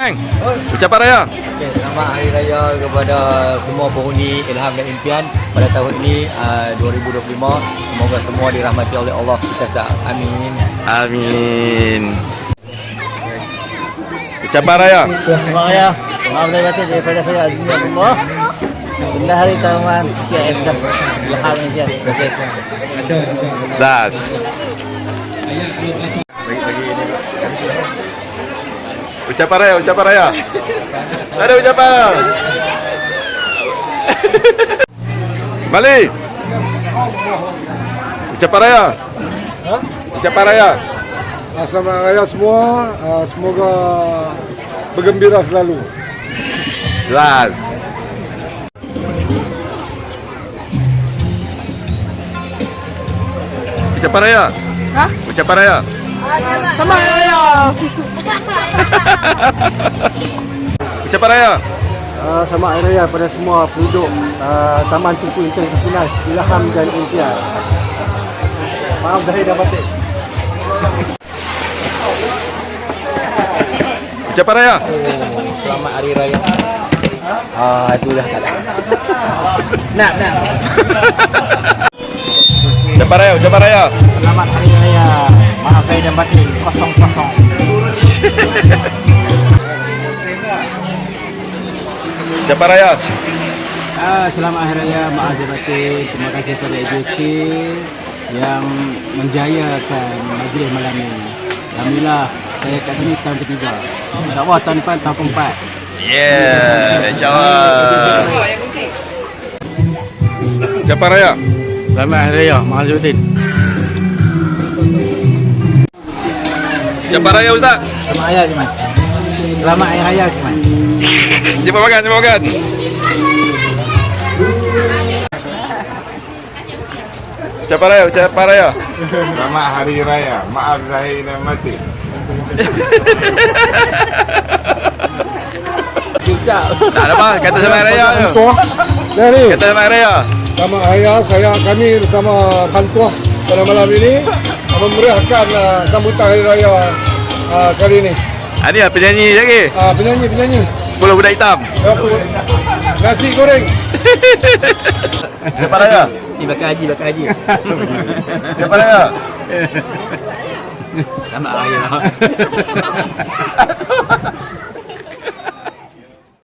Bang, ucapan raya. Okay, selamat Hari Raya kepada semua penghuni Ilham dan Impian pada tahun ini uh, 2025. Semoga semua dirahmati oleh Allah kita tak. Amin. Amin. Ucapan raya. Selamat Raya. Maaf saya baca daripada saya Azmi Allah. Benda hari tahunan Kia FDF Ilham India. Okey. Das. Ucapan raya, ucapan raya. Ada ucapan. Balik. Ucapan raya. Ucapan raya. Ah, Selamat Raya semua. Ah, Semoga bergembira selalu. Das. Ucapan raya. Hah? Ucapan raya. Selamat Raya. Ucapan raya. Uh, selamat Hari Raya pada semua penduduk uh, Taman Tunku Intan Kepunas, Ilham dan Impian. Maaf Zahir dan Batik. Ucapan raya. Oh, selamat Hari Raya. Ah, itu dah tak ada. nak, nak. Ucapan raya, ucapan raya. Selamat Hari Raya. Maaf saya dan batin kosong-kosong. Ucapan raya. Ah, selamat Hari Raya Mak Azhar Batin. Terima kasih kepada AJK yang menjayakan majlis malam ini. Alhamdulillah saya kat sini tahun ketiga. InsyaAllah tahun depan tahun keempat. Yeah, insyaAllah. Ucapan raya. Selamat Hari Raya Mak Azhar Batin. Ucapan raya Ustaz. Selamat Raya Jiman. Selamat Hari Raya Jiman. Jumpa makan, jumpa makan. Ucapan raya, ucapan raya. Selamat Hari Raya. Maaf Zahir dan Mati. Tak ada apa, kata selamat raya. Dari Kata selamat raya. Selamat Hari Raya saya kami bersama Kantuah pada malam ini memeriahkan uh, sambutan Hari Raya uh, kali ini. Ah, ni lah penyanyi lagi. Uh, penyanyi-penyanyi 10 budak hitam. nasi goreng. Ucapan raya. Ni bakal haji, bakal haji. Ucapan raya. Selamat Raya.